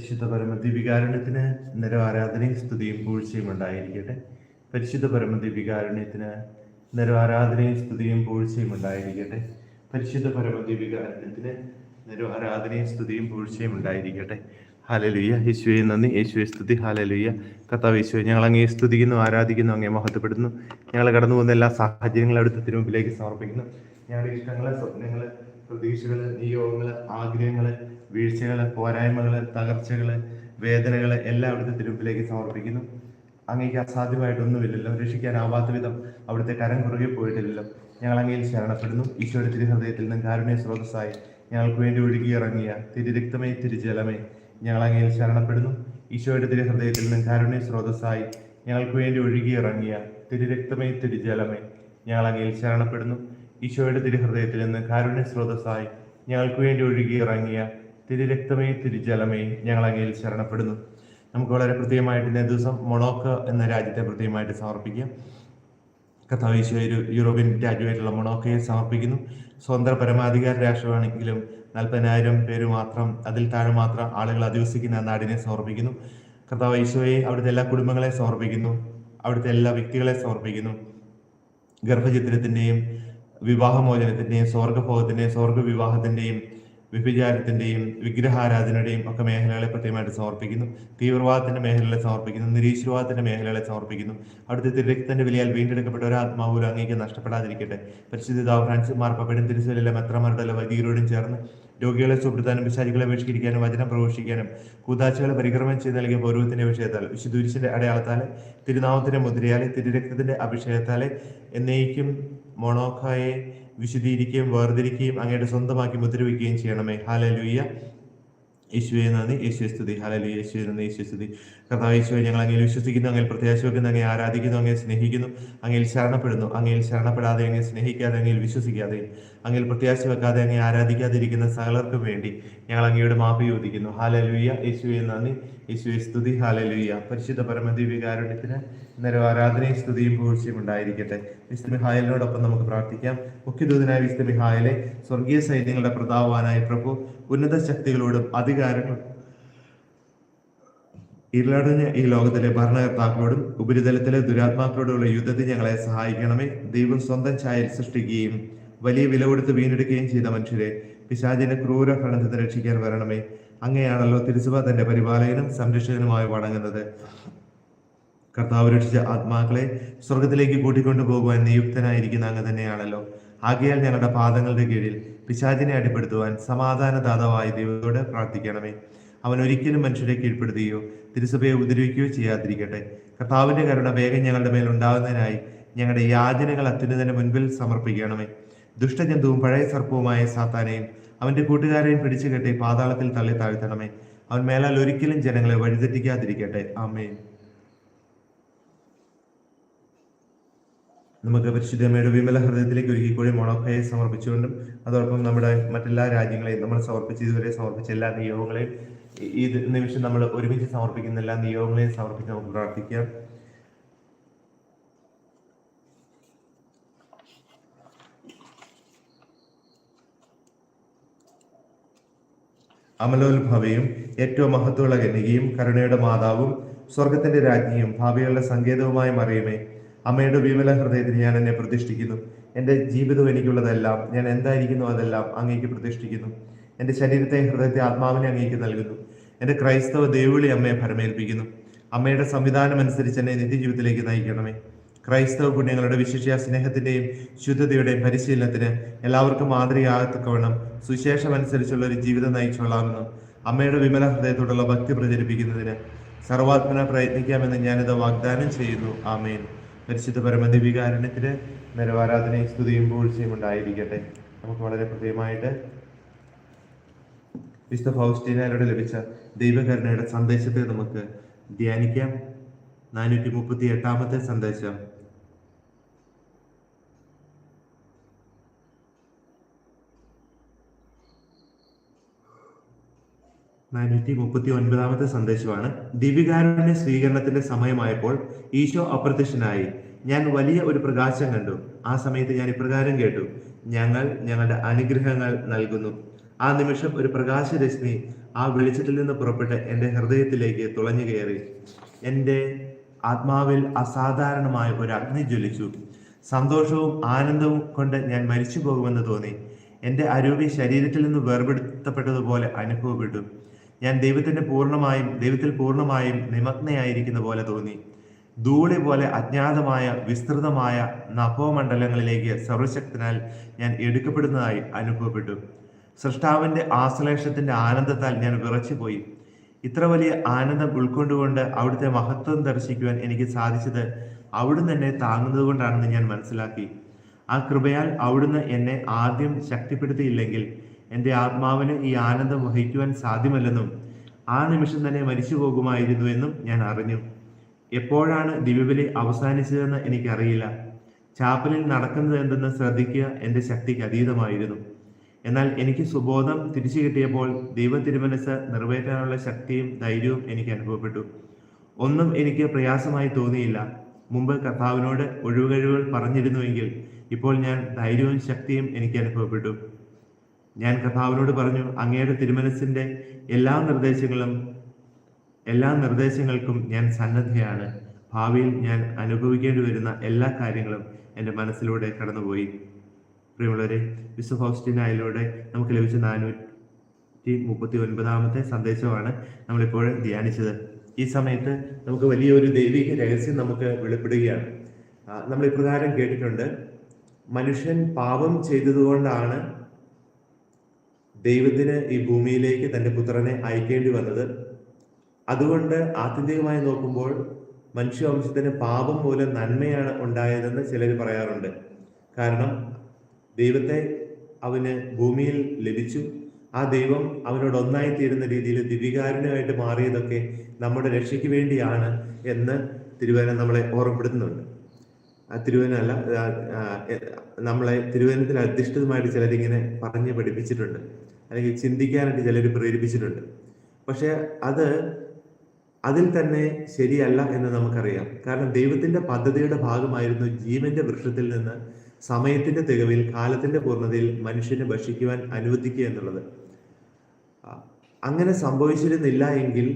പരിശുദ്ധ പരമദിവികാരുണ്യത്തിന് നിരം ആരാധനയും സ്തുതിയും പൂഴ്ചയും ഉണ്ടായിരിക്കട്ടെ. പരിശുദ്ധ പരമദിവികാരുണ്യത്തിന് നിരം ആരാധനയും സ്തുതിയും പൂഴ്ചയും ഉണ്ടായിരിക്കട്ടെ. പരിശുദ്ധ പരമദിവികാരുണ്യത്തിന് നിരം ആരാധനയും സ്തുതിയും പൂഴ്ചയും ഉണ്ടായിരിക്കട്ടെ. ഹാലലുയ്യ യേശുവെ നന്ദി. യേശുവെ സ്തുതി. ഹാലലുയ്യ കർത്താവ് യേശുവെ ഞങ്ങൾ അങ്ങേ സ്തുതിക്കുന്നു ആരാധിക്കുന്നു അങ്ങേ മഹത്വപ്പെടുന്നു ഞങ്ങൾ കടന്നു പോകുന്ന എല്ലാ സാഹചര്യങ്ങളും അടുത്ത തിരുമുമ്പിലേക്ക് സമർപ്പിക്കുന്നു. ഞങ്ങളുടെ ഇഷ്ടങ്ങളെ സ്വപ്നങ്ങൾ പ്രതീക്ഷകൾ നിയോഗങ്ങൾ ആഗ്രഹങ്ങൾ വീഴ്ചകൾ പോരായ്മകൾ തകർച്ചകൾ വേദനകൾ എല്ലാം അവിടുത്തെ തിരുപ്പിലേക്ക് സമർപ്പിക്കുന്നു. അങ്ങേക്ക് അസാധ്യമായിട്ടൊന്നുമില്ലല്ലോ. രക്ഷിക്കാനാവാത്ത വിധം അവിടുത്തെ കരം കുറുകെ പോയിട്ടില്ലല്ലോ. ഞങ്ങൾ അങ്ങയിൽ ശരണപ്പെടുന്നു. ഈശോയുടെ തിരുഹൃദയത്തിൽ നിന്നും കാരുണ്യ സ്രോതസ്സായി ഞങ്ങൾക്ക് വേണ്ടി ഒഴുകിയിറങ്ങിയ തിരുരക്തമേ തിരുജലമേ ഞങ്ങൾ അങ്ങയിൽ ശരണപ്പെടുന്നു. ഈശോയുടെ തിരുഹൃദയത്തിൽ നിന്നും കാരുണ്യ സ്രോതസ്സായി ഞങ്ങൾക്ക് വേണ്ടി ഒഴുകിയിറങ്ങിയ തിരുരക്തമേ തിരുജലമേ ഞങ്ങൾ അങ്ങയിൽ ശരണപ്പെടുന്നു. ഈശോയുടെ തിരുഹൃദയത്തിൽ നിന്ന് കാരുണ്യ സ്രോതസ്സായി ഞങ്ങൾക്ക് വേണ്ടി ഒഴുകി ഇറങ്ങിയ തിരുരക്തമേ തിരുജലമേ ഞങ്ങൾ അങ്ങയിൽ ശരണപ്പെടുന്നു. നമുക്ക് വളരെ പ്രത്യേകമായിട്ട് ഇന്നേ ദിവസം മൊണോക്ക് എന്ന രാജ്യത്തെ പ്രത്യേകമായിട്ട് സമർപ്പിക്കാം. ഈശോ ഒരു യൂറോപ്യൻ രാജ്യമായിട്ടുള്ള മൊണോക്കയെ സമർപ്പിക്കുന്നു. സ്വതന്ത്ര പരമാധികാര രാഷ്ട്രമാണെങ്കിലും നാൽപ്പതിനായിരം പേര് മാത്രം അതിൽ താഴെ മാത്രം ആളുകൾ അധിവസിക്കുന്ന നാടിനെ സമർപ്പിക്കുന്നു. കർത്താവ് ഈശോയെ അവിടുത്തെ എല്ലാ കുടുംബങ്ങളെ സമർപ്പിക്കുന്നു. അവിടുത്തെ എല്ലാ വ്യക്തികളെ സമർപ്പിക്കുന്നു. ഗർഭചിത്രത്തിന്റെയും വിവാഹമോചനത്തിന്റെയും സ്വർഗഭോഗത്തിന്റെയും സ്വർഗവിവാഹത്തിന്റെയും വ്യഭിചാരത്തിന്റെയും വിഗ്രഹാരാധനയുടെയും ഒക്കെ മേഖലകളെ പ്രത്യേകമായിട്ട് സമർപ്പിക്കുന്നു. തീവ്രവാദത്തിന്റെ മേഖലകളെ സമർപ്പിക്കുന്നു നിരീശ്വരവാദത്തിന്റെ മേഖലകളെ സമർപ്പിക്കുന്നു. അവിടുത്തെ തിരക്തന്റെ വിലയാൽ വീണ്ടെടുക്കപ്പെട്ട ഒരു ആത്മാവൂരും അങ്ങേക്ക് നഷ്ടപ്പെടാതിരിക്കട്ടെ. പരിശുദ്ധിതാവ് ഫ്രാൻസിസ് മാർപ്പപ്പഴും തിരുസലിലെ മെത്രമാരുടെ വൈദികരോടും ചേർന്ന് രോഗികളെ സുഹൃത്താനും വിശാരികളെ വീക്ഷിക്കാനും വചനം പ്രവേശിക്കാനും കൂതാശികളെ പരിക്രമം ചെയ്ത് നൽകിയ പൗരവത്തിന്റെ വിഷയത്താൽ വിശുദ്ധുരിശിന്റെ അടയാളത്താലെ തിരുനാമത്തിന്റെ മുദ്രയാലെ തിരുരക്തത്തിന്റെ അഭിഷേകത്താലെ എന്നേക്കും മൊണോഖായെ വിശുദ്ധീകരിക്കുകയും വേർതിരിക്കുകയും അങ്ങയുടെ സ്വന്തമാക്കി മുദ്രവിക്കുകയും ചെയ്യണമേ. ഹാലലുയ്യ യേശുവെ നന്ദി. യേശുവെ സ്തുതി. ഹലലി യേശുവെ നന്ദി. യേശു സ്തുതി. കർത്താവ് യേശുവെ ഞങ്ങൾ അങ്ങയിൽ വിശ്വസിക്കുന്നു അങ്ങയിൽ പ്രത്യാശ വെക്കുന്നു അങ്ങേ ആരാധിക്കുന്നു അങ്ങേ സ്നേഹിക്കുന്നു അങ്ങയിൽ ശരണപ്പെടുന്നു അങ്ങയിൽ ശരണപ്പെടാതെ അങ്ങനെ സ്നേഹിക്കാതെ അങ്ങയിൽ വിശ്വസിക്കാതെ അങ്ങയിൽ പ്രത്യാശ വെക്കാതെ അങ്ങനെ ആരാധിക്കാതിരിക്കുന്ന സകലർക്കും വേണ്ടി ഞങ്ങൾ അങ്ങയുടെ മാപ്പ് ചോദിക്കുന്നു. ഹാലലുയ്യ യേശുവെ നന്ദി. യേശുവെ സ്തുതി. ഹാലലുയ്യ പരിശുദ്ധ പരമദിവികാരുണ്യത്തിന് ഇന്നലെ ആരാധനയും സ്തുതിയും പൂഴ്ചയും ഉണ്ടായിരിക്കട്ടെ. വിസ്തു മിഹായലിനോടൊപ്പം നമുക്ക് പ്രാർത്ഥിക്കാം. മുഖ്യദൂതനായ വിസ്തു മിഹായലെ സ്വർഗീയ സൈന്യങ്ങളുടെ പ്രതാപവാനായ പ്രഭു ഉന്നത ശക്തികളോടും അധികാരങ്ങളും ഇരുളടഞ്ഞ ഈ ലോകത്തിലെ ഭരണകർത്താക്കളോടും ഉപരിതലത്തിലെ ദുരാത്മാക്കളോടുള്ള യുദ്ധത്തിൽ ഞങ്ങളെ സഹായിക്കണമേ. ദൈവം സ്വന്തം ഛായയിൽ സൃഷ്ടിക്കുകയും വലിയ വില കൊടുത്ത് വീണ്ടെടുക്കുകയും ചെയ്ത മനുഷ്യരെ പിശാചിന്റെ ക്രൂര ഭരണത്തെ രക്ഷിക്കാൻ വരണമേ. അങ്ങനെയാണല്ലോ തിരുസഭ തന്റെ പരിപാലകനും സംരക്ഷകനുമായി വണങ്ങുന്നത്. കർത്താവ് രക്ഷിച്ച ആത്മാക്കളെ സ്വർഗത്തിലേക്ക് കൂട്ടിക്കൊണ്ടു പോകുവാൻ നിയുക്തനായിരിക്കുന്ന അങ്ങ് തന്നെയാണല്ലോ. ആകയാൽ ഞങ്ങളുടെ പാദങ്ങളുടെ കീഴിൽ പിശാചിനെ അടിപ്പെടുത്തുവാൻ സമാധാനദാതാവായ ദൈവത്തോട് പ്രാർത്ഥിക്കണമേ. അവൻ ഒരിക്കലും മനുഷ്യരെ കീഴ്പ്പെടുത്തുകയോ തിരുസഭയെ ഉപദ്രവിക്കുകയോ ചെയ്യാതിരിക്കട്ടെ. കർത്താവിന്റെ കരുണ വേഗം ഞങ്ങളുടെ മേൽ ഉണ്ടാകുന്നതിനായി ഞങ്ങളുടെ യാചനകൾ അത്യുന്നതിന് മുൻപിൽ സമർപ്പിക്കണമേ. ദുഷ്ടജന്തുവും പഴയ സർപ്പവുമായ സാത്താനെയും അവന്റെ കൂട്ടുകാരെയും പിടിച്ചു കെട്ടി പാതാളത്തിൽ തള്ളി താഴ്ത്തണമേ. അവൻ മേലാൽ ഒരിക്കലും ജനങ്ങളെ വഴിതെറ്റിക്കാതിരിക്കട്ടെ. ആമേൻ. നമുക്ക് പരിശുദ്ധമ്മയുടെ വിമല ഹൃദയത്തിലേക്ക് ഒരുക്കി കൂടി മൊണോക്കയെ സമർപ്പിച്ചുകൊണ്ടും അതോടൊപ്പം നമ്മുടെ മറ്റെല്ലാ രാജ്യങ്ങളെയും നമ്മൾ സമർപ്പിച്ച ഇതുവരെ സമർപ്പിച്ച എല്ലാ നിയോഗങ്ങളെയും ഈ- നിമിഷം നമ്മൾ ഒരുമിച്ച് സമർപ്പിക്കുന്ന എല്ലാ നിയോഗങ്ങളെയും സമർപ്പിച്ച് നമുക്ക് പ്രാർത്ഥിക്കാം. അമലോത്ഭവയും ഏറ്റവും മഹത്വമുള്ള കന്യകയും കരുണയുടെ മാതാവും സ്വർഗത്തിന്റെ രാജ്ഞിയും ഭാവികളുടെ സങ്കേതവുമായ മറിയുമേ അമ്മയുടെ വിമല ഹൃദയത്തിന് ഞാൻ എന്നെ പ്രതിഷ്ഠിക്കുന്നു. എന്റെ ജീവിതം എനിക്കുള്ളതെല്ലാം ഞാൻ എന്തായിരിക്കുന്നു അതെല്ലാം അങ്ങേക്ക് പ്രതിഷ്ഠിക്കുന്നു. എന്റെ ശരീരത്തെ ഹൃദയത്തെ ആത്മാവിനെ അങ്ങേക്ക് നൽകുന്നു. എന്റെ ക്രൈസ്തവ ദേവിളി അമ്മയെ ഭരമേൽപ്പിക്കുന്നു. അമ്മയുടെ സംവിധാനം അനുസരിച്ച് എന്നെ നിത്യജീവിതത്തിലേക്ക് നയിക്കണമേ. ക്രൈസ്തവ പുണ്യങ്ങളുടെ വിശിഷ്യ സ്നേഹത്തിന്റെയും ശുദ്ധതയുടെയും പരിശീലനത്തിന് എല്ലാവർക്കും മാതൃകയാകത്തക്കവണ്ണം സുശേഷം അനുസരിച്ചുള്ള ഒരു ജീവിതം നയിച്ചോളാമെന്നും അമ്മയുടെ വിമല ഹൃദയത്തോടുള്ള ഭക്തി പ്രചരിപ്പിക്കുന്നതിന് സർവാത്മന പ്രയത്നിക്കാമെന്ന് ഞാനിത് വാഗ്ദാനം ചെയ്യുന്നു. ആമേൻ. പരിശുദ്ധ പരമദിവികാരണത്തിന് നിലവാരാധനയും സ്തുതിയും പൂഴ്ചയും ഉണ്ടായിരിക്കട്ടെ. നമുക്ക് വളരെ പ്രത്യേകമായിട്ട് വിശുദ്ധ ഫൗസ്റ്റീനോട് ലഭിച്ച ദൈവകരുണയുടെ സന്ദേശത്തെ നമുക്ക് ധ്യാനിക്കാം. നാനൂറ്റി മുപ്പത്തി എട്ടാമത്തെ സന്ദേശം. നാനൂറ്റി മുപ്പത്തി ഒൻപതാമത്തെ സന്ദേശമാണ്. ദിവികാരുണ്യ സ്വീകരണത്തിന്റെ സമയമായപ്പോൾ ഈശോ അപ്രത്യക്ഷനായി. ഞാൻ വലിയ ഒരു പ്രകാശം കണ്ടു. ആ സമയത്ത് ഞാൻ ഇപ്രകാരം കേട്ടു. ഞങ്ങൾ ഞങ്ങളുടെ അനുഗ്രഹങ്ങൾ നൽകുന്നു. ആ നിമിഷം ഒരു പ്രകാശരശ്മി ആ വെളിച്ചത്തിൽ നിന്ന് പുറപ്പെട്ട് എന്റെ ഹൃദയത്തിലേക്ക് തുളഞ്ഞു കയറി. എന്റെ ആത്മാവിൽ അസാധാരണമായ ഒരു അഗ്നി ജ്വലിച്ചു. സന്തോഷവും ആനന്ദവും കൊണ്ട് ഞാൻ മരിച്ചു പോകുമെന്ന് തോന്നി. എന്റെ അരൂപി ശരീരത്തിൽ നിന്ന് വേർപെടുത്തപ്പെട്ടതുപോലെ അനുഭവപ്പെട്ടു. ഞാൻ ദൈവത്തിന്റെ പൂർണമായും ദൈവത്തിൽ പൂർണമായും നിമഗ്നയായിരിക്കുന്ന പോലെ തോന്നി. ധൂളി പോലെ അജ്ഞാതമായ വിസ്തൃതമായ നഭോമണ്ഡലങ്ങളിലേക്ക് സർവശക്തനാൽ ഞാൻ എടുക്കപ്പെടുന്നതായി അനുഭവപ്പെട്ടു. സൃഷ്ടാവിന്റെ ആശ്ലേഷത്തിന്റെ ആനന്ദത്താൽ ഞാൻ വിറച്ചുപോയി. ഇത്ര വലിയ ആനന്ദം ഉൾക്കൊണ്ടുകൊണ്ട് അവിടുത്തെ മഹത്വം ദർശിക്കുവാൻ എനിക്ക് സാധിച്ചത് അവിടുന്ന് എന്നെ താങ്ങുന്നത് കൊണ്ടാണെന്ന് ഞാൻ മനസ്സിലാക്കി. ആ കൃപയാൽ അവിടുന്ന് എന്നെ ആദ്യം ശക്തിപ്പെടുത്തിയില്ലെങ്കിൽ എന്റെ ആത്മാവിന് ഈ ആനന്ദം വഹിക്കുവാൻ സാധ്യമല്ലെന്നും ആ നിമിഷം തന്നെ മരിച്ചു പോകുമായിരുന്നു എന്നും ഞാൻ അറിഞ്ഞു. എപ്പോഴാണ് ദിവ്യബലി അവസാനിച്ചതെന്ന് എനിക്കറിയില്ല. ചാപ്പലിൽ നടക്കുന്നത് എന്തെന്ന് ശ്രദ്ധിക്കുക എന്റെ ശക്തിക്ക് അതീതമായിരുന്നു. എന്നാൽ എനിക്ക് സുബോധം തിരിച്ചു കിട്ടിയപ്പോൾ ദൈവ തിരുമനസ് നിറവേറ്റാനുള്ള ശക്തിയും ധൈര്യവും എനിക്ക് അനുഭവപ്പെട്ടു. ഒന്നും എനിക്ക് പ്രയാസമായി തോന്നിയില്ല. മുമ്പ് കർത്താവിനോട് ഒഴിവുകഴിവുകൾ പറഞ്ഞിരുന്നുവെങ്കിൽ ഇപ്പോൾ ഞാൻ ധൈര്യവും ശക്തിയും എനിക്ക് അനുഭവപ്പെട്ടു. ഞാൻ കർത്താവിനോട് പറഞ്ഞു അങ്ങയുടെ തിരുമനസിന്റെ എല്ലാ നിർദ്ദേശങ്ങളും എല്ലാ നിർദ്ദേശങ്ങൾക്കും ഞാൻ സന്നദ്ധയാണ്. ഭാവിയിൽ ഞാൻ അനുഭവിക്കേണ്ടി വരുന്ന എല്ലാ കാര്യങ്ങളും എന്റെ മനസ്സിലൂടെ കടന്നുപോയി. പ്രിയമുള്ളവരെ വിശ്വ ഹോസ്റ്റിനായിലൂടെ നമുക്ക് ലഭിച്ച നാനൂറ്റി മുപ്പത്തി ഒൻപതാമത്തെ സന്ദേശമാണ് നമ്മളിപ്പോൾ ധ്യാനിച്ചത്. ഈ സമയത്ത് നമുക്ക് വലിയൊരു ദൈവിക രഹസ്യം നമുക്ക് വെളിപ്പെടുകയാണ്. നമ്മൾ ഇപ്രകാരം കേട്ടിട്ടുണ്ട് മനുഷ്യൻ പാപം ചെയ്തതുകൊണ്ടാണ് ദൈവത്തിന് ഈ ഭൂമിയിലേക്ക് തന്റെ പുത്രനെ അയക്കേണ്ടി വന്നത്. അതുകൊണ്ട് ആത്യന്തികമായി നോക്കുമ്പോൾ മനുഷ്യവംശത്തിന് പാപം മൂലം നന്മയാണ് ഉണ്ടായതെന്ന് ചിലർ പറയാറുണ്ട്. കാരണം ദൈവത്തെ അവന് ഭൂമിയിൽ ലഭിച്ചു. ആ ദൈവം അവനോട് ഒന്നായി തീരുന്ന രീതിയിൽ ദിവികാരനുമായിട്ട് മാറിയതൊക്കെ നമ്മുടെ രക്ഷയ്ക്ക് വേണ്ടിയാണ് എന്ന് തിരുവന നമ്മളെ ഓർമ്മപ്പെടുത്തുന്നുണ്ട്. തിരുവനല്ല നമ്മളെ തിരുവനത്തിൽ അധിഷ്ഠിതമായിട്ട് ചിലരിങ്ങനെ പറഞ്ഞ് പഠിപ്പിച്ചിട്ടുണ്ട്. അല്ലെങ്കിൽ ചിന്തിക്കാനായിട്ട് ചിലർ പ്രേരിപ്പിച്ചിട്ടുണ്ട്. പക്ഷെ അത് അതിൽ തന്നെ ശരിയല്ല എന്ന് നമുക്കറിയാം. കാരണം ദൈവത്തിന്റെ പദ്ധതിയുടെ ഭാഗമായിരുന്നു ജീവന്റെ വൃക്ഷത്തിൽ നിന്ന് സമയത്തിന്റെ തികവിൽ കാലത്തിന്റെ പൂർണതയിൽ മനുഷ്യനെ ഭക്ഷിക്കുവാൻ അനുവദിക്കുക എന്നുള്ളത്. അങ്ങനെ സംഭവിച്ചിരുന്നില്ല എങ്കിൽ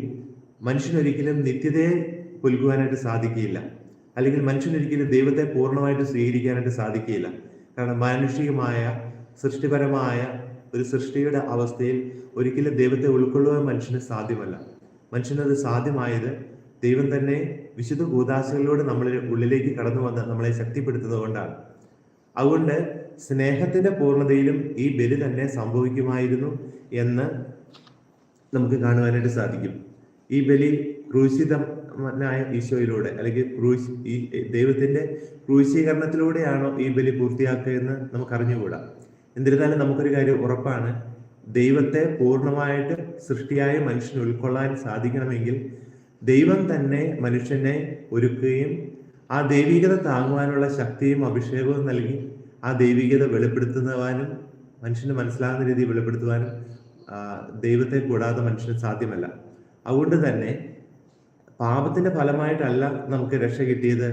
മനുഷ്യനൊരിക്കലും നിത്യതയെ പുൽകുവാനായിട്ട് സാധിക്കുകയില്ല. അല്ലെങ്കിൽ മനുഷ്യനൊരിക്കലും ദൈവത്തെ പൂർണമായിട്ട് സ്വീകരിക്കാനായിട്ട് സാധിക്കുകയില്ല. കാരണം മാനുഷികമായ സൃഷ്ടിപരമായ ഒരു സൃഷ്ടിയുടെ അവസ്ഥയിൽ ഒരിക്കലും ദൈവത്തെ ഉൾക്കൊള്ളുവാൻ മനുഷ്യന് സാധ്യമല്ല. മനുഷ്യനത് സാധ്യമായത് ദൈവം തന്നെ വിശുദ്ധ ഭൂതാശകളിലൂടെ നമ്മളിൽ ഉള്ളിലേക്ക് കടന്നു വന്ന് നമ്മളെ ശക്തിപ്പെടുത്തുന്നത് കൊണ്ടാണ്. അതുകൊണ്ട് സ്നേഹത്തിന്റെ പൂർണതയിലും ഈ ബലി തന്നെ സംഭവിക്കുമായിരുന്നു എന്ന് നമുക്ക് കാണുവാനായിട്ട് സാധിക്കും. ഈ ബലി ക്രൂശിതനായ ഈശോയിലൂടെ അല്ലെങ്കിൽ ക്രൂശ് ഈ ദൈവത്തിന്റെ ക്രൂശീകരണത്തിലൂടെയാണോ ഈ ബലി പൂർത്തിയാക്കുക എന്ന് നമുക്ക് അറിഞ്ഞുകൂടാ എന്നിരുന്നാലും നമുക്കൊരു കാര്യം ഉറപ്പാണ് ദൈവത്തെ പൂർണമായിട്ട് സൃഷ്ടിയായ മനുഷ്യന് ഉൾക്കൊള്ളാൻ സാധിക്കണമെങ്കിൽ ദൈവം തന്നെ മനുഷ്യനെ ഒരുക്കുകയും ആ ദൈവികത താങ്ങുവാനുള്ള ശക്തിയും അഭിഷേകവും നൽകി ആ ദൈവികത വെളിപ്പെടുത്തുവാനും മനുഷ്യന് മനസ്സിലാകുന്ന രീതിയിൽ വെളിപ്പെടുത്തുവാനും ദൈവത്തെ കൂടാതെ മനുഷ്യന് സാധ്യമല്ല. അതുകൊണ്ട് തന്നെ പാപത്തിന്റെ ഫലമായിട്ടല്ല നമുക്ക് രക്ഷ കിട്ടിയത്.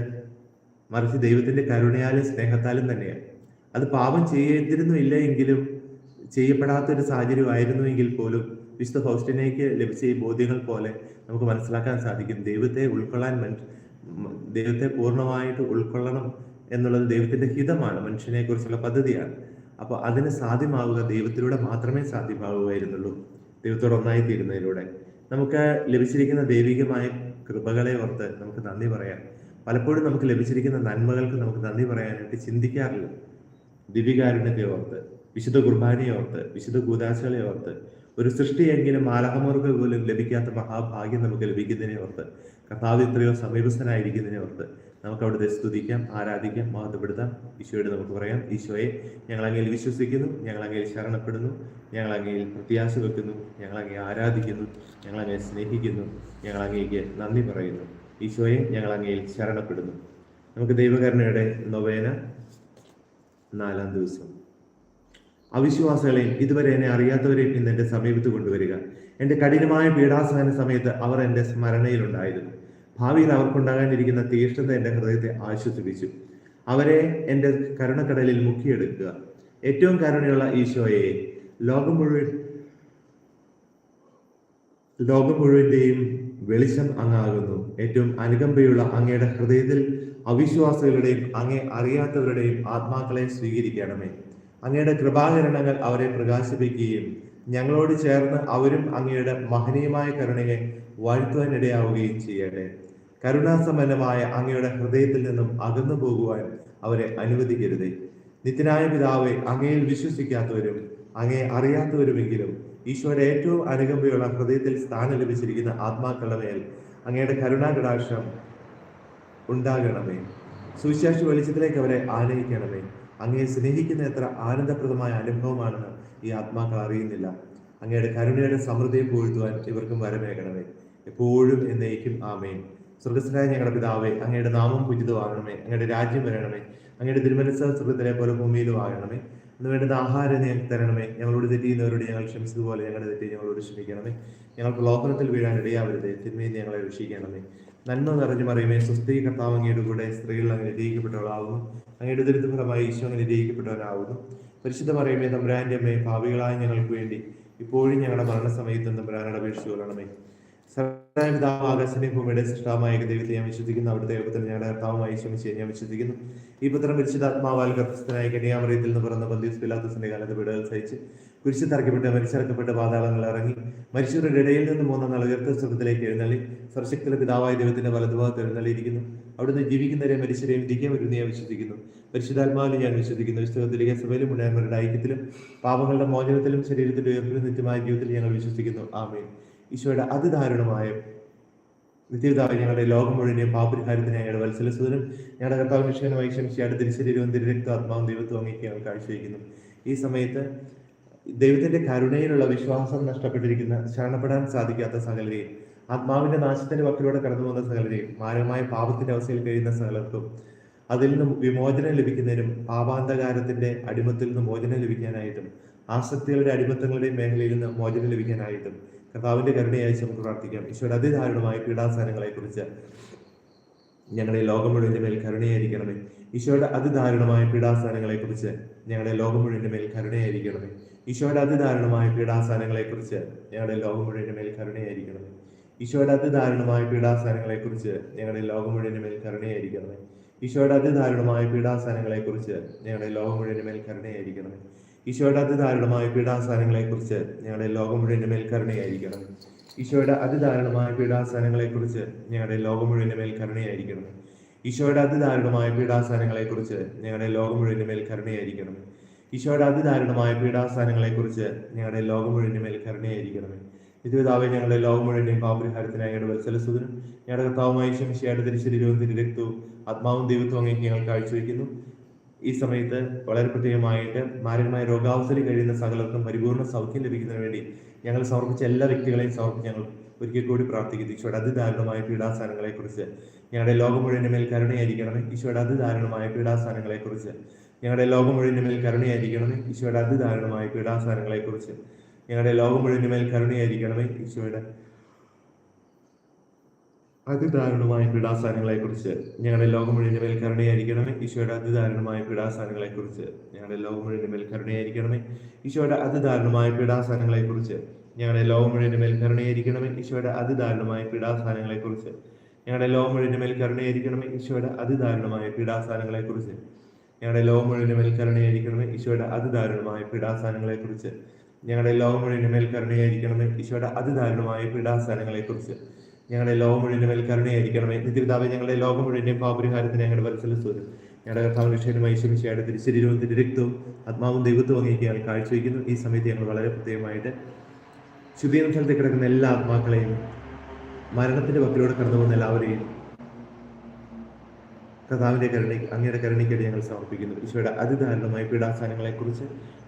മറിച്ച് ദൈവത്തിന്റെ കരുണയാലും സ്നേഹത്താലും തന്നെയാണ്. അത് പാപം ചെയ്തിരുന്നു ഇല്ല എങ്കിലും ഒരു സാഹചര്യമായിരുന്നു എങ്കിൽ പോലും വിശുദ്ധ ഫൗസ്റ്റിനേക്ക് ലഭിച്ച ഈ ബോധ്യങ്ങൾ പോലെ നമുക്ക് മനസ്സിലാക്കാൻ സാധിക്കും. ദൈവത്തെ ഉൾക്കൊള്ളാൻ ദൈവത്തെ പൂർണമായിട്ട് ഉൾക്കൊള്ളണം എന്നുള്ളത് ദൈവത്തിന്റെ ഹിതമാണ് മനുഷ്യനെ കുറിച്ചുള്ള പദ്ധതിയാണ്. അപ്പോൾ അതിന് സാധ്യമാവുക ദൈവത്തിലൂടെ മാത്രമേ സാധ്യമാവുകയായിരുന്നുള്ളൂ. ദൈവത്തോട് ഒന്നായി തീരുന്നതിലൂടെ. നമുക്ക് ലഭിച്ചിരിക്കുന്ന ദൈവികമായ കൃപകളെ ഓർത്ത് നമുക്ക് നന്ദി പറയാം. പലപ്പോഴും നമുക്ക് ലഭിച്ചിരിക്കുന്ന നന്മകൾക്ക് നമുക്ക് നന്ദി പറയാനായിട്ട് ചിന്തിക്കാറില്ല. ദിവികാരുണ്യത്തെ ഓർത്ത് വിശുദ്ധ കുർബാനയെ ഓർത്ത് വിശുദ്ധ കൂതാശകളെ ഓർത്ത് ഒരു സൃഷ്ടിയെങ്കിലും മാലഹമർക്ക് പോലും ലഭിക്കാത്ത മഹാഭാഗ്യം നമുക്ക് ലഭിക്കുന്നതിനെ ഓർത്ത് കഥാവിത്രയോ സമീപസ്ഥനായിരിക്കുന്നതിനെ ഓർത്ത് നമുക്ക് അവിടുത്തെ സ്തുതിക്കാം ആരാധിക്കാം മഹത്വപ്പെടുത്താം. ഈശോയോട് നമുക്ക് പറയാം ഈശോയെ ഞങ്ങൾ അങ്ങയിൽ വിശ്വസിക്കുന്നു ഞങ്ങൾ അങ്ങയിൽ ശരണപ്പെടുന്നു ഞങ്ങൾ അങ്ങയിൽ പ്രത്യാശ വെക്കുന്നു ഞങ്ങൾ അങ്ങയെ ആരാധിക്കുന്നു ഞങ്ങൾ അങ്ങയെ സ്നേഹിക്കുന്നു ഞങ്ങൾ അങ്ങേക്ക് നന്ദി പറയുന്നു. ഈശോയെ ഞങ്ങൾ അങ്ങയിൽ ശരണപ്പെടുന്നു. നമുക്ക് ദൈവകരുണയുടെ നൊവേന നാലാം ദിവസം. അവിശ്വാസികളെയും ഇതുവരെ എന്നെ അറിയാത്തവരെയും ഇന്ന് എന്റെ സമീപത്ത് കൊണ്ടുവരിക. എന്റെ കഠിനമായ പീഡാസഹന സമയത്ത് അവർ എന്റെ സ്മരണയിലുണ്ടായിരുന്നു. ഭാവിയിൽ അവർക്കുണ്ടാകാനിരിക്കുന്ന തീഷ്ണത എന്റെ ഹൃദയത്തെ ആശ്വസിപ്പിച്ചു. അവരെ എന്റെ കരുണക്കടലിൽ മുക്കിയെടുക്കുക. ഏറ്റവും കരുണയുള്ള ഈശോയെ ലോകം മുഴുവൻ ലോകം മുഴുവന്റെയും വെളിച്ചം അങ്ങാകുന്നു. ഏറ്റവും അനുകമ്പയുള്ള അങ്ങയുടെ ഹൃദയത്തിൽ അവിശ്വാസികളുടെയും അങ്ങേ അറിയാത്തവരുടെയും ആത്മാക്കളെ സ്വീകരിക്കണമേ. അങ്ങയുടെ കൃപാകരണങ്ങൾ അവരെ പ്രകാശിപ്പിക്കുകയും ഞങ്ങളോട് ചേർന്ന് അവരും അങ്ങയുടെ മഹനീയമായ കരുണയെ വാഴ്ത്തുവാനിടയാവുകയും ചെയ്യട്ടെ. കരുണാസമ്പന്നമായ അങ്ങയുടെ ഹൃദയത്തിൽ നിന്നും അകന്നു പോകുവാൻ അവരെ അനുവദിക്കരുതേ. നിത്യനായ പിതാവെ അങ്ങയിൽ വിശ്വസിക്കാത്തവരും അങ്ങയെ അറിയാത്തവരുമെങ്കിലും ഈശോയുടെ ഏറ്റവും അനുകമ്പയുള്ള ഹൃദയത്തിൽ സ്ഥാനം ലഭിച്ചിരിക്കുന്ന ആത്മാക്കളുടെ അങ്ങയുടെ കരുണാകടാക്ഷം ഉണ്ടാകണമേ. സുവിശേഷ വെളിച്ചത്തിലേക്ക് അവരെ ആനയിക്കണമേ. അങ്ങയെ സ്നേഹിക്കുന്ന എത്ര ആനന്ദപ്രദമായ അനുഭവമാണെന്ന് ഈ ആത്മാക്കൾ അറിയുന്നില്ല. അങ്ങയുടെ കരുണയുടെ സമൃദ്ധിയെ പൂഴ്ത്തുവാൻ ഇവർക്കും വരമേകണമേ. എപ്പോഴും എന്നേക്കും ആമേൻ. സ്വർഗസ്നായ ഞങ്ങളുടെ പിതാവേ അങ്ങയുടെ നാമം പൂജിതമാകണമേ അങ്ങയുടെ രാജ്യം വരണമേ അങ്ങയുടെ തിരുമനസ് സ്വർഗത്തിലെ പോലെ ഭൂമിയിലും ആകണമേ. അന്ന് വേണ്ടുന്ന ആഹാരം ഞങ്ങൾക്ക് തരണമേ. ഞങ്ങളോട് തെറ്റിയുന്നവരോട് ഞങ്ങൾ ക്ഷമിച്ചതുപോലെ ഞങ്ങളുടെ തെറ്റി ഞങ്ങളോട് ക്ഷമിക്കണമേ. ഞങ്ങൾക്ക് ലോകനത്തിൽ വീഴാൻ ഇടയാവരുത്. തിന്മയിൽ ഞങ്ങളെ രക്ഷിക്കണമേ. നന്മ നിറഞ്ഞു പറയുമേ സുസ്ഥി കർത്താവ് അങ്ങയുടെ കൂടെ സ്ത്രീകൾ അങ്ങനെ ജയിക്കപ്പെട്ടവളാവുന്നു അങ്ങയുടെ ദുരിതഫലമായി ഈശോ അങ്ങനെ ജയിക്കപ്പെട്ടവനാവുന്നു പരിശുദ്ധ പറയുമേ തമ്പുരാന്റെ അമ്മയെ ഭാവികളായ ഞങ്ങൾക്ക് വേണ്ടി ഇപ്പോഴും ഞങ്ങളുടെ മരണസമയത്തും തമ്പുരാനോട് അപേക്ഷിച്ചു കൊള്ളണമേ. സർവപിതാവ് ആകാശനെ ഭൂമിയുടെ സൃഷ്ടാവായ ദൈവത്തെ ഞാൻ വിശ്വസിക്കുന്നു. അവിടുത്തെ യോഗത്തിൽ ഞങ്ങളുടെ കർത്താവുമായി ശ്രമിച്ച് ഞാൻ വിശ്വസിക്കുന്നു. ഈ പുത്രം പരിശുദ്ധാത്മാവാൽ ഗർഭസ്ഥനായ കന്യാമറിയത്തിൽ നിന്ന് പിറന്ന പന്തീസ് പിലാത്തസിന്റെ കാലത്ത് വിടുതൽ സഹിച്ച് കുരിശ് തറക്കപ്പെട്ട് മരിച്ചിറക്കപ്പെട്ട് പാതാളങ്ങൾ ഇറങ്ങി മരിച്ചവരുടെ ഇടയിൽ നിന്ന് മൂന്ന് നാൾ ഉയർത്ത സ്വർഗത്തിലേക്ക് എഴുന്നള്ളി. സർശക്തിയുടെ പിതാവായ ദൈവത്തിന്റെ വലതുഭാഗത്ത് എഴുന്നള്ളിയിരിക്കുന്നു. അവിടുന്ന് ജീവിക്കുന്നവരെ മരിച്ചവരെയും തിരികെ വരുന്ന ഞാൻ വിശ്വസിക്കുന്നു. പരിശുദ്ധാത്മാവിനെ ഞാൻ വിശ്വസിക്കുന്നു. വിശ്വത്തിലേക്ക് സഭയിലും ഉണ്ടായവരുടെ ഐക്യത്തിലും പാപങ്ങളുടെ മോചനത്തിലും ശരീരത്തിന്റെ ഉയർപ്പിലും നിത്യമായ ജീവിതത്തിൽ ഞങ്ങൾ വിശ്വസിക്കുന്നു. ആമേൻ. ഈശോയുടെ അതിദാരുണമായ നിത്യപിതാവ് ഞങ്ങളുടെ ലോകം മുഴുവനെയും പാപരിഹാരത്തിന് ഞങ്ങളുടെ വത്സലസുതനും ഞങ്ങളുടെ കർത്താവ് വിഷയനുമായി ക്ഷമിച്ചയാട് തിരിശരീരവും തിരുരക്താത്മാവും ദൈവത്വം അങ്ങേക്ക് ഞങ്ങൾ കാഴ്ചവെക്കുന്നു. ഈ സമയത്ത് ദൈവത്തിന്റെ കരുണയിലുള്ള വിശ്വാസം നഷ്ടപ്പെട്ടിരിക്കുന്ന ശരണപ്പെടാൻ സാധിക്കാത്ത സകലരെയും ആത്മാവിന്റെ നാശത്തിന്റെ വക്കിലൂടെ കടന്നു പോകുന്ന സകലരെയും മാരകമായ പാപത്തിന്റെ അവസ്ഥയിൽ കഴിയുന്ന സകലർക്കും അതിൽ നിന്നും വിമോചനം ലഭിക്കുന്നതിനും പാപാന്തകാരത്തിന്റെ അടിമത്തിൽ നിന്ന് മോചനം ലഭിക്കാനായിട്ടും ആസക്തികളുടെ അടിമത്തങ്ങളുടെയും മേഖലയിൽ നിന്ന് മോചനം ലഭിക്കാനായിട്ടും കർത്താവിന്റെ കരുണയായി നമുക്ക് പ്രാർത്ഥിക്കാം. ഈശോയുടെ അതിദാരുണമായ പീഡാസനങ്ങളെ കുറിച്ച് ഞങ്ങളുടെ ലോകം മുഴുവന്റെ മേൽ കരുണയായിരിക്കണമേ. ഈശോയുടെ അതിദാരുണമായ പീഡാസനങ്ങളെ കുറിച്ച് ഞങ്ങളുടെ ലോകം മുഴുവന്റെ മേൽ കരുണയായിരിക്കണമേ. ഈശോയുടെ അതിദാരുണമായ പീഡാസനങ്ങളെ കുറിച്ച് ഞങ്ങളുടെ ലോകം മുഴുവന്റെ മേൽ കരുണയായിരിക്കണമേ. ഈശോയുടെ അതിദാരുണമായ പീഡാസനങ്ങളെ കുറിച്ച് ഞങ്ങളുടെ ലോകം മുഴുവന്റെ മേൽ കരുണയായിരിക്കണമേ. ഈശോയുടെ അതിദാരുണമായ പീഡാസനങ്ങളെ കുറിച്ച് ഞങ്ങളുടെ ലോകം മുഴുവന്റെ മേൽ കരുണയായിരിക്കണമേ. ഈശോയുടെ അതിദാരുണമായ കുറിച്ച് ഞങ്ങളുടെ ലോകം മുഴുവന്റെ മേൽ കരുണയായിരിക്കണമേ ഈശോയുടെ അതിദാരുണമായ കുറിച്ച് ഞങ്ങളുടെ ലോകം മുഴുവന്റെ മേൽ കരുണയായിരിക്കണമേ ഈശോയുടെ അതിദാരുണമായ കുറിച്ച് ഞങ്ങളുടെ ലോകം മുഴുവന്റെ മേൽ ഈശോയുടെ അതിദാരുണമായ കുറിച്ച് ഞങ്ങളുടെ ലോകം മുഴുവന്റെ മേൽ കരുണയായിരിക്കണമേ ഞങ്ങളുടെ ലോകം മുഴുവന്റെയും പാപരിഹാരത്തിനായി ഞങ്ങളുടെ ഞങ്ങളുടെ കർത്താവുമായി ക്ഷമിച്ചയായിട്ട് തിരിശരീരവും തിരുരക്തവും ആത്മാവും ദൈവത്വം അങ്ങേക്ക് ഞങ്ങൾ കാഴ്ചവെക്കുന്നു ഈ സമയത്ത് വളരെ പ്രത്യേകമായിട്ട് മാരകമായ രോഗാവസ്ഥയിൽ കഴിയുന്ന സകലർക്കും പരിപൂർണ സൗഖ്യം ലഭിക്കുന്നതിന് വേണ്ടി ഞങ്ങൾ സമർപ്പിച്ച എല്ലാ വ്യക്തികളെയും സമർപ്പിച്ച് ഞങ്ങൾ ഒരിക്കൽ കൂടി പ്രാർത്ഥിക്കുന്നു. ഈശോയുടെ അതിദാരുണമായ പീഡാസ്ഥാനങ്ങളെ കുറിച്ച് ഞങ്ങളുടെ ലോകം മുഴുവൻ മേൽ കരുണയായിരിക്കണമേ. ഈശോയുടെ അതിദാരുണമായ പീഡാസ്ഥാനങ്ങളെ കുറിച്ച് ഞങ്ങളുടെ ലോകം മുഴുവൻ മേൽ കരുണയായിരിക്കണമേ. ഈശോയുടെ അതിദാരുണമായ പീഡാസ്ഥാനങ്ങളെ കുറിച്ച് ഞങ്ങളുടെ ലോകം മുഴുവൻ മേൽ കരുണയായിരിക്കണമേ. ഈശോയുടെ അതിദാരുണമായ പീഡാസ്ഥാനങ്ങളെ കുറിച്ച് ഞങ്ങളുടെ ലോകം മുഴുവൻ മേൽ കരുണയായിരിക്കണമേ ഈശോയുടെ അതിദാരുണമായ പീഡാസ്ഥാനങ്ങളെ കുറിച്ച് ഞങ്ങളുടെ ലോകം മുഴുവൻ മേൽ കരുണയായിരിക്കണമേ ഈശോയുടെ അതിദാരുണമായ പീഡാസ്ഥാനങ്ങളെ കുറിച്ച് ഞങ്ങളുടെ ലോകം മുഴുവൻ മേൽ കരുണയായിരിക്കണമേ ഈശോയുടെ അതിദാരുണമായ പീഡാസ്ഥാനങ്ങളെ കുറിച്ച് ഞങ്ങളുടെ ലോകം മുഴുവൻ മേൽ കരുണയായിരിക്കണമേ ഈശോയുടെ അതിദാരുണമായ പീഡാസ്ഥാനങ്ങളെ കുറിച്ച് ഞങ്ങളുടെ ലോകം മുഴുവൻ മേൽ കരുണയായിരിക്കണമേ ഈശോയുടെ അതിദാരുണമായ പീഡാസ്ഥാനങ്ങളെ കുറിച്ച് ഞങ്ങളുടെ ലോകം മുഴുവൻ മേൽ കരുണയായിരിക്കണമേ ഈശോയുടെ അതിദാരുണമായ പീഡാസ്ഥാനങ്ങളെ കുറിച്ച് ഞങ്ങളുടെ ലോകം മുഴുവന്റെ മേൽ കരുണയായിരിക്കണമേ. നിത്യപിതാവെ ഞങ്ങളുടെ ലോകം മുഴുവന്റെയും പാപരിഹാരത്തിന് ഞങ്ങളുടെ വത്സലസ്വരം ഞങ്ങളുടെ കർത്താവ് വിഷയനുമായി ക്ഷമിച്ചയായിട്ട് തിരിശരീരവും തിരുരക്തവും ആത്മാവും ദൈവത്വവും അങ്ങേക്ക് ഞങ്ങൾ കാഴ്ചവെക്കുന്നു ഈ സമയത്ത് ഞങ്ങൾ വളരെ പ്രത്യേകമായിട്ട് ശുദ്ധീകരണ സ്ഥലത്ത് കിടക്കുന്ന എല്ലാ ആത്മാക്കളെയും മരണത്തിന്റെ വക്കിലൂടെ കടന്നു പോകുന്ന എല്ലാവരെയും കർത്താവിന്റെ കരുണ അങ്ങയുടെ കരുണയ്ക്കായിട്ട് ഞങ്ങൾ സമർപ്പിക്കുന്നു. ഈശോയുടെ അതിദാരുണമായ പീഡാസ്ഥാനങ്ങളെ കുറിച്ച്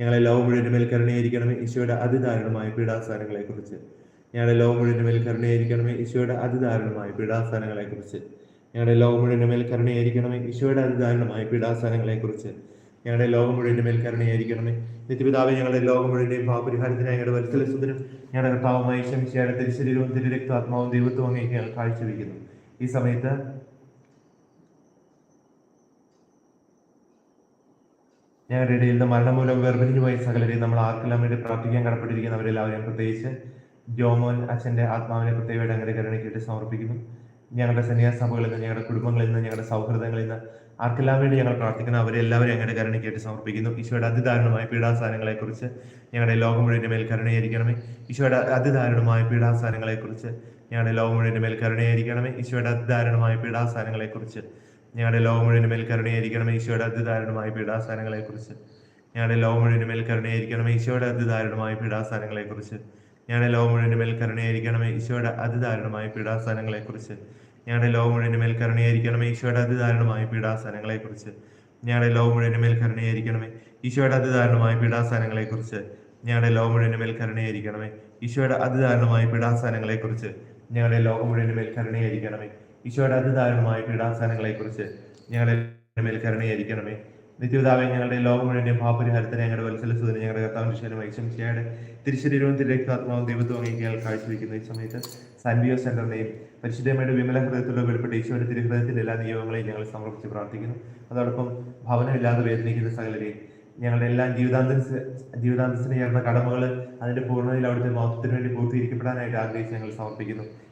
ഞങ്ങളെ ലോകം മുഴുവന്റെ മേൽ കരുണയായിരിക്കണമേ. ഈശോയുടെ അതിദാരുണമായ പീഡാസ്ഥാനങ്ങളെ കുറിച്ച് ഞങ്ങളുടെ ലോകം മുഴുവന്റെ മേൽ കരുണയായിരിക്കണമേ. ഈശോയുടെ അതിദാരുണമായ പീഡാസ്ഥാനങ്ങളെക്കുറിച്ച്. ഞങ്ങളുടെ ലോകം മുഴുവന്റെ മേൽ കരുണയായിരിക്കണമേ. ഈശോയുടെ അതിദാരുണമായ പീഡാസ്ഥാനങ്ങളെക്കുറിച്ച്. ഞങ്ങളുടെ ലോകം മുഴുവന്റെ മേൽ കരുണയായിരിക്കണമേ. നിത്യപിതാവെ ഞങ്ങളുടെ ലോകം മുഴുവന്റെയും ഭാവപരിഹാരത്തിനായി ഞങ്ങളുടെ വത്സലസുതനും ഞങ്ങളുടെ കർത്താവുമായ തിരിശരീരവും തിരി രക്താത്മാവും ദൈവത്വം അങ്ങേക്ക് ഞങ്ങൾ കാഴ്ചവെക്കുന്നു. ഈ സമയത്ത് ഞങ്ങളുടെ ഇടയിൽ നിന്ന് മരണം മൂലം വേർപിരിഞ്ഞു പോയ സകലരെയും നമ്മൾ ആർക്കെല്ലാം വേണ്ടി പ്രാർത്ഥിക്കാൻ കടപ്പെട്ടിരിക്കുന്നവരെല്ലാവരെയും പ്രത്യേകിച്ച് ജോമോൻ അച്ഛന്റെ ആത്മാവിനെ പ്രത്യേകമായിട്ട് അങ്ങനെ കരുണയ്ക്കായിട്ട് സമർപ്പിക്കുന്നു. ഞങ്ങളുടെ സന്യാസഭകളിൽ നിന്ന് ഞങ്ങളുടെ കുടുംബങ്ങളിൽ നിന്ന് ഞങ്ങളുടെ സൗഹൃദങ്ങളിൽ നിന്ന് ആർക്കെല്ലാം വേണ്ടി ഞങ്ങൾ പ്രാർത്ഥിക്കുന്ന അവരെ ഞങ്ങളുടെ കരുണയ്ക്കായിട്ട് സമർപ്പിക്കുന്നു. ഈശോയുടെ അതിദാരുണമായ പീഡാസാരങ്ങളെക്കുറിച്ച് ഞങ്ങളുടെ ലോകം മുഴുവന്റെ മേൽ കരുണയായിരിക്കണമേ. ഈശോയുടെ അതിദാരുണമായ പീഡാസാരങ്ങളെക്കുറിച്ച് ഞങ്ങളുടെ ലോകം മുഴുവന്റെ മേൽ കരുണയായിരിക്കണമേ. ഈശോയുടെ അതിദാരുണമായ പീഡാസാനങ്ങളെക്കുറിച്ച് ഞങ്ങളുടെ ലോകം മുഴുവൻ മേൽ ഈശോയുടെ അതിദാരുണമായ പീഡാസ്ഥാനങ്ങളെക്കുറിച്ച്. ഞങ്ങളുടെ ലോകം മുഴുവൻ മേൽ ഈശോയുടെ അതിദാരുണമായ പീഡാസ്ഥാനങ്ങളെക്കുറിച്ച്. ഞങ്ങളുടെ ലോകം മുഴുവൻ മേൽ ഈശോയുടെ അതിദാരുണമായ പീഡാസ്ഥാനങ്ങളെക്കുറിച്ച്. ഞങ്ങളുടെ ലോകം മുഴുവൻ മേൽ ഈശോയുടെ അതിദാരുണമായ പീഡാസ്ഥാനങ്ങളെക്കുറിച്ച്. ഞങ്ങളുടെ ലോകം മുഴുവൻ മേൽ ഈശോയുടെ അതിദാരുണമായ പീഡാസ്ഥാനങ്ങളെക്കുറിച്ച്. ഞങ്ങളുടെ ലോകം മുഴുവൻ മേൽ ഈശോയുടെ അതിദാരുണമായ പീഡാസ്ഥാനങ്ങളെക്കുറിച്ച്. ഞങ്ങളുടെ ലോകം മുഴുവൻ മേൽ ഈശോയുടെ അതിദാരുണമായ കുറിച്ച് ഞങ്ങളുടെ മേൽ കരുണയായിരിക്കണമേ. നിത്യപിതാവെ ഞങ്ങളുടെ ലോകം മുഴുവൻ ഭാപരിഹാരത്തിന് ഞങ്ങളുടെ വത്സലസുതന് ഞങ്ങളുടെ കർത്താവിന്റെ ശേഷം ഐശംശയുടെ തിരുശരീരവും തിരക്കാത്മാവും ദൈവത്വം അംഗീകാൽ കാഴ്ചവെക്കുന്ന ഈ സമയത്ത് സാൻവിയോ സെന്ററിനെയും പരിശുദ്ധമായിട്ട് വിമല ഹൃദയത്തിലുള്ള വെളിപ്പെട്ട ഈശോയുടെ തിരുഹൃദയത്തിന്റെ എല്ലാ നിയോഗങ്ങളെയും ഞങ്ങൾ സമർപ്പിച്ച് പ്രാർത്ഥിക്കുന്നു. അതോടൊപ്പം ഭവനമില്ലാതെ വേദനിക്കുന്ന സകലരെയും ഞങ്ങളുടെ എല്ലാ ജീവിതാന്തസ് ജീവിതാന്തസ്സിന് ചേർന്ന കടമകൾ അതിന്റെ പൂർണതയിൽ അവിടുത്തെ മഹത്വത്തിന് വേണ്ടി പൂർത്തീകരിക്കപ്പെടാനായിട്ട് ആഗ്രഹിച്ച് ഞങ്ങൾ സമർപ്പിക്കുന്നു.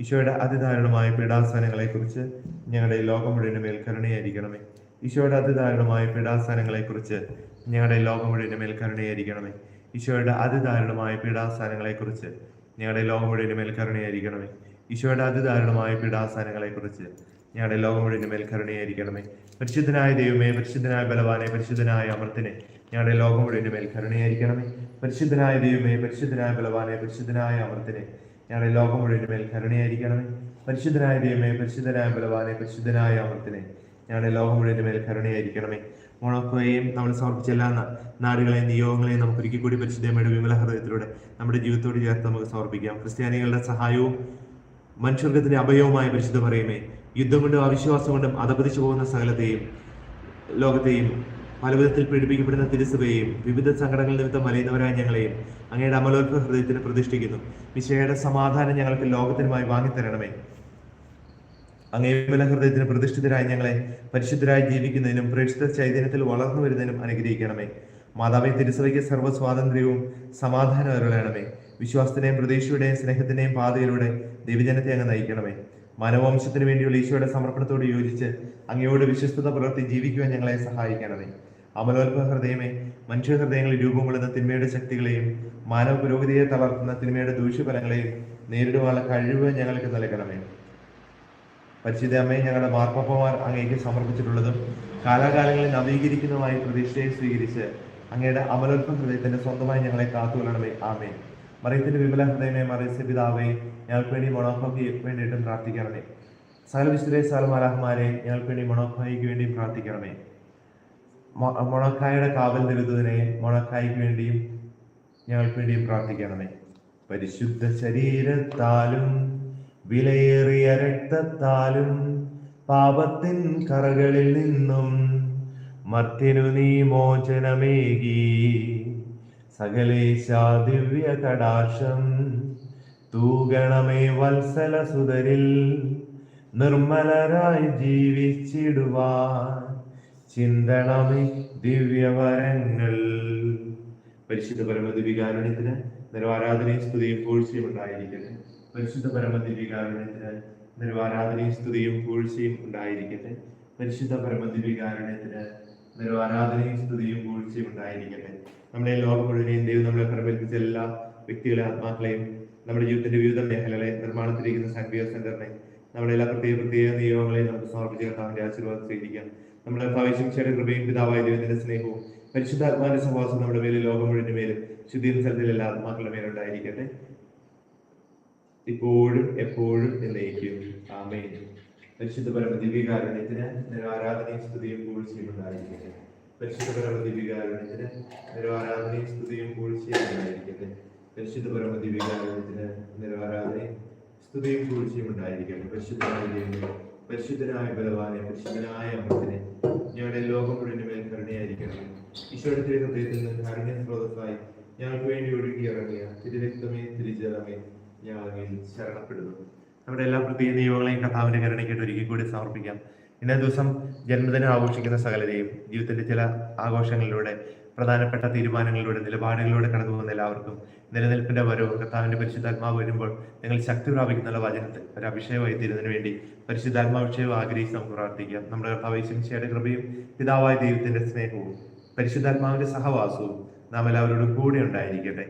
ഈശോയുടെ അതിദാരുണമായ പീഡാസ്ഥാനങ്ങളെക്കുറിച്ച് ഞങ്ങളുടെ ലോകം മുഴുവൻ മേൽ കരുണയായിരിക്കണമേ. ഈശോയുടെ അതിദാരുണമായ പീഡാസ്ഥാനങ്ങളെക്കുറിച്ച് ഞങ്ങളുടെ ലോകം മുഴുവൻ മേൽ കരുണയായിരിക്കണമേ. ഈശോയുടെ അതിദാരുണമായ പീഡാസ്ഥാനങ്ങളെക്കുറിച്ച് ഞങ്ങളുടെ ലോകം മുഴുവൻ മേൽ കരുണയായിരിക്കണമേ. ഈശോയുടെ അതിദാരുണമായ പീഡാസ്ഥാനങ്ങളെക്കുറിച്ച് ഞങ്ങളുടെ ലോകം മുഴുവൻ മേൽ കരുണയായിരിക്കണമേ. പരിശുദ്ധനായ ദൈവമേ പരിശുദ്ധനായ ബലവാനെ പരിശുദ്ധനായ അമൃത്തിനെ ഞങ്ങളുടെ ലോകം മുഴുവൻ മേൽ കരുണയായിരിക്കണമേ. പരിശുദ്ധനായ ദൈവമേ പരിശുദ്ധനായ ബലവാനെ പരിശുദ്ധനായ അമർത്തിനെ ഞങ്ങളുടെ ലോകം മുഴുവൻ മേൽ കരുണയായിരിക്കണമേ. പരിശുദ്ധനായ ദൈവമേ പരിശുദ്ധനായ ബലവാനെ പരിശുദ്ധനായ അമൃത്തിനെ ഞങ്ങളുടെ ലോകം മുഴുവൻ മേൽ കരുണയായിരിക്കണമേ. മോണോക്കോയെയും നമ്മൾ സമർപ്പിച്ച എല്ലാ നാടുകളെയും നിയോഗങ്ങളെയും നമുക്ക് ഒരിക്കൽ കൂടി പരിശുദ്ധമയുടെ വിമല ഹൃദയത്തിലൂടെ നമ്മുടെ ജീവിതത്തോട് ചേർത്ത് നമുക്ക് സമർപ്പിക്കാം. ക്രിസ്ത്യാനികളുടെ സഹായവും മനുഷ്യർഗത്തിന്റെ അഭയവുമായ പരിശുദ്ധ പറയുമേ യുദ്ധം കൊണ്ടും അവിശ്വാസം കൊണ്ടും അധപതിച്ചു പോകുന്ന സകലത്തെയും ലോകത്തെയും പലവിധത്തിൽ പീഡിപ്പിക്കപ്പെടുന്ന തിരുസഭയെയും വിവിധ സങ്കടങ്ങൾ നിമിത്തം വലയുന്നവരായ ഞങ്ങളെയും അങ്ങയുടെ അമലോത്ഭ ഹൃദയത്തിന് പ്രതിഷ്ഠിക്കുന്നു. വിശയുടെ സമാധാനം ഞങ്ങൾക്ക് ലോകത്തിനുമായി വാങ്ങിത്തരണമേ. അങ്ങേ വിമല ഹൃദയത്തിന് പ്രതിഷ്ഠിതരായ ഞങ്ങളെ പരിശുദ്ധരായി ജീവിക്കുന്നതിനും പ്രേക്ഷിത ചൈതന്യത്തിൽ വളർന്നു വരുന്നതിനും അനുഗ്രഹിക്കണമേ. മാതാവേ തിരുസഭയ്ക്ക് സർവ സ്വാതന്ത്ര്യവും സമാധാനം അരുളണമേ. വിശ്വാസത്തിന്റെയും പ്രതീക്ഷയുടെയും സ്നേഹത്തിന്റെയും പാതയിലൂടെ ദൈവജനത്തെ അങ്ങ് നയിക്കണമേ. മാനവവംശത്തിന് വേണ്ടിയുള്ള ഈശോയുടെ സമർപ്പണത്തോട് യോജിച്ച് അങ്ങയോട് വിശ്വസ്തത പുലർത്തി ജീവിക്കുവാൻ ഞങ്ങളെ സഹായിക്കണമേ. അമലോത്ഭ ഹൃദയമേ മനുഷ്യ ഹൃദയങ്ങളിൽ രൂപം കൊള്ളുന്ന തിന്മയുടെ ശക്തികളെയും മാനവ പുരോഗതിയെ തളർത്തുന്ന തിന്മയുടെ ദൂഷ്യഫലങ്ങളെയും നേരിടുവാനുള്ള കഴിവ് ഞങ്ങൾക്ക് നൽകണമേ. പരിശുദ്ധ അമ്മയെ ഞങ്ങളുടെ മാർപ്പപ്പമാർ അങ്ങേക്ക് സമർപ്പിച്ചിട്ടുള്ളതും കാലാകാലങ്ങളിൽ നവീകരിക്കുന്നതുമായി പ്രതീക്ഷയെ സ്വീകരിച്ച് അങ്ങയുടെ അമലോത്ഭ ഹൃദയത്തിന്റെ സ്വന്തമായി ഞങ്ങളെ കാത്തുകൊള്ളണമേ. ആമേ മറിയത്തിന്റെ വിമല ഹൃദയമേ മറിയസ്യ പിതാവേ ഞങ്ങൾക്ക് വേണ്ടി മൊണോഫോയ്ക്ക് വേണ്ടിയിട്ടും പ്രാർത്ഥിക്കണമേ. സകല വിശുദ്ധരെ സകല മലാഹമാരെ ഞങ്ങൾക്ക് വേണ്ടി മൊണോഫോയ്ക്ക് വേണ്ടിയും പ്രാർത്ഥിക്കണമേ. മൊണോക്കായുടെ കാവൽ നിരുതുവിനെ മൊണോക്കായ്ക്ക് വേണ്ടിയും ഞങ്ങൾക്ക് വേണ്ടിയും പ്രാർത്ഥിക്കണമേ. പരിശുദ്ധ ശരീരത്താലും വിലയേറിയ രക്തത്താലും പാപത്തിൻ കറകളിൽ നിന്നും മർത്തിനു നീ മോചനമേകി. സകലേശ ദിവ്യ കടാക്ഷം തൂഗണമേ വത്സല സുതരിൽ നിർമ്മലരായി ജീവിച്ചിടുവാൻ. ചിന്തണമേ ദിവ്യവരങ്ങൾ. പരിശുദ്ധ പരമദിവികാരുണ്യത്തിന് നിരവാരാധനയും സ്തുതിയും പൂഴ്ചയും ഉണ്ടായിരിക്കട്ടെ പരിശുദ്ധ പരമദിവികാരുണ്യത്തിന് നിരവാരാധനയും സ്തുതിയും പൂഴ്ചയും ഉണ്ടായിരിക്കട്ടെ. പരിശുദ്ധ പരമദിവികാരുണ്യത്തിന് നിരവാരാധനയും സ്തുതിയും പൂഴ്ചയും ഉണ്ടായിരിക്കട്ടെ. നമ്മുടെ ലോകം മുഴുവനെയും ദൈവം നമ്മളെ പരമേൽപ്പിച്ച എല്ലാ വ്യക്തികളെ ആത്മാക്കളെയും നമ്മുടെ ജീവിതത്തിന്റെ വിവിധ മേഖലകളെ നിർമ്മാണത്തിലിരിക്കുന്ന സംഘീയ സെന്ററിനെ നമ്മുടെ എല്ലാ പ്രത്യേക പ്രത്യേക നിയമങ്ങളെയും നമുക്ക് സമർപ്പിച്ച് കർത്താവിന്റെ ആശീർവാദം സ്വീകരിക്കാം. നമ്മുടെ ഭവിഷ്യയുടെ കൃപയും പിതാവായ ദൈവത്തിന്റെ സ്നേഹവും പരിശുദ്ധാത്മാവിന്റെ സഹവാസം നമ്മുടെ മേലും ലോകം മുഴുവൻ മേലും ശുദ്ധീകരണ സ്ഥലത്തിൽ ആത്മാക്കളുടെ മേലുണ്ടായിരിക്കട്ടെ ഇപ്പോഴും എപ്പോഴും എന്നേക്കും. ആമേൻ. പരിശുദ്ധ പരമ ദിവ്യകാരുണ്യത്തിന് ആരാധനയും സ്തുതിയും പൂഴ്ചയും ഉണ്ടായിരിക്കട്ടെ പരിശുദ്ധ പരമ ദിവ്യകാരുണ്യത്തിന് ആരാധനയും സ്തുതിയും പൂഴ്ചയും ഉണ്ടായിരിക്കട്ടെ പരിശുദ്ധ പരമ ദിവ്യകാരുണ്യത്തിന് ആരാധനയും സ്തുതിയും പൂഴ്ചയും ഉണ്ടായിരിക്കട്ടെ പരിശുദ്ധ ദൈവമേ പരിശുദ്ധനായ ബലവാനെ പരിശുദ്ധനായ അമ്മത്തിനെ ഞങ്ങളുടെ ലോകം മുഴുവൻ മേൽ കരുണയായിരിക്കണം ഈശോയുടെ ഹൃദയത്തിൽ നിന്ന് കാരുണ്യ സ്രോതസ്സായി ഞങ്ങൾക്ക് വേണ്ടി ഒഴുകി ഇറങ്ങിയ തിരുരക്തമേ തിരുജലമേ ഞങ്ങൾ ശരണപ്പെടുന്നു. നമ്മുടെ എല്ലാ പ്രത്യേക ദൈവങ്ങളെയും കഥാവിന്റെ കരുണയ്ക്കായിട്ട് ഒരിക്കൽ കൂടി സമർപ്പിക്കാം. ഇന്നേ ദിവസം ജന്മദിനം ആഘോഷിക്കുന്ന സകലരെയും ജീവിതത്തിന്റെ ചില ആഘോഷങ്ങളിലൂടെ പ്രധാനപ്പെട്ട തീരുമാനങ്ങളിലൂടെ നിലപാടുകളിലൂടെ കടന്നു പോകുന്ന എല്ലാവർക്കും നിലനിൽപ്പിന്റെ വരവ് കർത്താവിന്റെ പരിശുദ്ധാത്മാവ് വരുമ്പോൾ നിങ്ങൾ ശക്തി പ്രാപിക്കുന്ന വചനത്തിൽ ഒരു അഭിഷേകമായി തീരുന്നതിന് വേണ്ടി പരിശുദ്ധാത്മാഭിഷേകം ആഗ്രഹിച്ച് നമുക്ക് പ്രാർത്ഥിക്കാം. നമ്മുടെ കർത്താവ് കൃപയും പിതാവായ ദൈവത്തിന്റെ സ്നേഹവും പരിശുദ്ധാത്മാവിന്റെ സഹവാസവും നാം എല്ലാവരോടും കൂടെ ഉണ്ടായിരിക്കട്ടെ.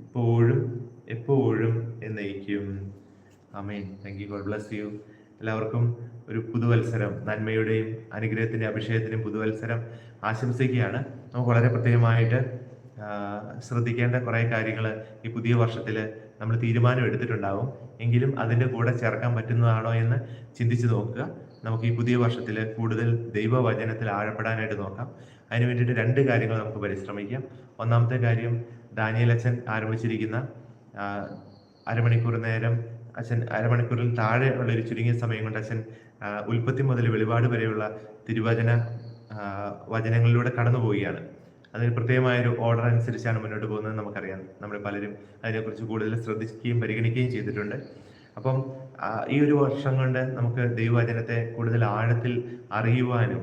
ഇപ്പോഴും എപ്പോഴും എന്നയിക്കും അമീൻ thank you God bless you എല്ലാവർക്കും ഒരു പുതുവത്സരം നന്മയുടെയും അനുഗ്രഹത്തിന്റെ അഭിഷേകത്തിനും പുതുവത്സരം ആശംസിക്കുകയാണ്. നമുക്ക് വളരെ പ്രത്യേകമായിട്ട് ശ്രദ്ധിക്കേണ്ട കുറേ കാര്യങ്ങൾ ഈ പുതിയ വർഷത്തിൽ നമ്മൾ തീരുമാനം എടുത്തിട്ടുണ്ടാവും. എങ്കിലും അതിന്റെ കൂടെ ചേർക്കാൻ പറ്റുന്നതാണോ എന്ന് ചിന്തിച്ച് നോക്കുക. നമുക്ക് ഈ പുതിയ വർഷത്തിൽ കൂടുതൽ ദൈവവചനത്തിൽ ആഴപ്പെടാനായിട്ട് നോക്കാം. അതിന് വേണ്ടിയിട്ട് രണ്ട് കാര്യങ്ങൾ നമുക്ക് പരിശ്രമിക്കാം. ഒന്നാമത്തെ കാര്യം ദാനിയൽ അച്ഛൻ ആരംഭിച്ചിരിക്കുന്ന അരമണിക്കൂർ നേരം അച്ഛൻ അരമണിക്കൂറിൽ താഴെ ഉള്ള ഒരു ചുരുങ്ങിയ സമയം കൊണ്ട് അച്ഛൻ ഉൽപ്പത്തി മുതൽ വെളിപാട് വരെയുള്ള തിരുവചന വചനങ്ങളിലൂടെ കടന്നു പോവുകയാണ്. അതിന് പ്രത്യേകമായ ഒരു ഓർഡർ അനുസരിച്ചാണ് മുന്നോട്ട് പോകുന്നത് നമുക്കറിയാം. നമ്മൾ പലരും അതിനെക്കുറിച്ച് കൂടുതൽ ശ്രദ്ധിക്കുകയും പരിഗണിക്കുകയും ചെയ്തിട്ടുണ്ട്. അപ്പം ഈ ഒരു വർഷം കൊണ്ട് നമുക്ക് ദൈവവചനത്തെ കൂടുതൽ ആഴത്തിൽ അറിയുവാനും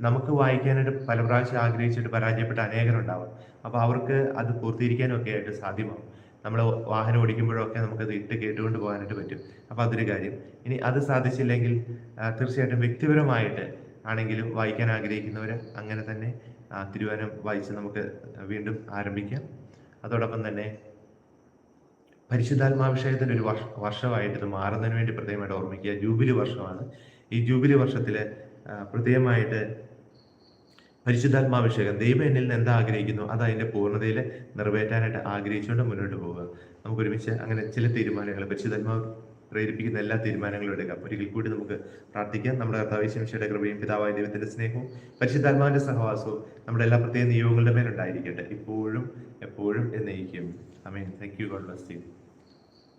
നമുക്ക് വായിക്കാനായിട്ട് പല പ്രാവശ്യം ആഗ്രഹിച്ചിട്ട് പരാജയപ്പെട്ട അനേകരുണ്ടാവും. അപ്പോൾ അവർക്ക് അത് പൂർത്തീകരിക്കാനും ഒക്കെ ആയിട്ട് സാധ്യമാവും. നമ്മൾ വാഹനം ഓടിക്കുമ്പോഴൊക്കെ നമുക്കത് ഇട്ട് കേട്ടുകൊണ്ട് പോകാനായിട്ട് പറ്റും. അപ്പോൾ അതൊരു കാര്യം. ഇനി അത് സാധിച്ചില്ലെങ്കിൽ തീർച്ചയായിട്ടും വ്യക്തിപരമായിട്ട് ആണെങ്കിലും വായിക്കാൻ ആഗ്രഹിക്കുന്നവർ അങ്ങനെ തന്നെ ആ, വായിച്ച് നമുക്ക് വീണ്ടും ആരംഭിക്കാം. അതോടൊപ്പം തന്നെ പരിശുദ്ധാത്മാഭിഷേകത്തിന്റെ ഒരു വർഷ വർഷമായിട്ട് ഇത് മാറുന്നതിന് വേണ്ടി പ്രത്യേകമായിട്ട് ഓർമ്മിക്കുക. ജൂബിലി വർഷമാണ്. ഈ ജൂബിലി വർഷത്തിൽ പ്രത്യേകമായിട്ട് പരിശുദ്ധാത്മാഭിഷേകം. ദൈവം എന്നിൽ നിന്ന് എന്താ ആഗ്രഹിക്കുന്നു? അത് അതിന്റെ പൂർണതയിൽ നിറവേറ്റാനായിട്ട് ആഗ്രഹിച്ചുകൊണ്ട് മുന്നോട്ട് പോവുക. നമുക്ക് ഒരുമിച്ച് അങ്ങനെ ചില തീരുമാനങ്ങൾ പരിശുദ്ധാത്മാവ് പ്രേരിപ്പിക്കുന്ന എല്ലാ തീരുമാനങ്ങളും എടുക്കാം. ഒരിക്കൽ കൂടി നമുക്ക് പ്രാർത്ഥിക്കാം. നമ്മുടെ കർത്താവിശംശയുടെ കൃപയും പിതാവായ ദൈവത്തിന്റെ സ്നേഹവും പരിശുദ്ധാത്മാവിന്റെ സഹവാസവും നമ്മുടെ എല്ലാ പ്രത്യേക നിയോഗങ്ങളുടെ മേലുണ്ടായിരിക്കട്ടെ. ഇപ്പോഴും എപ്പോഴും എന്നയിക്കും I mean thank you God bless you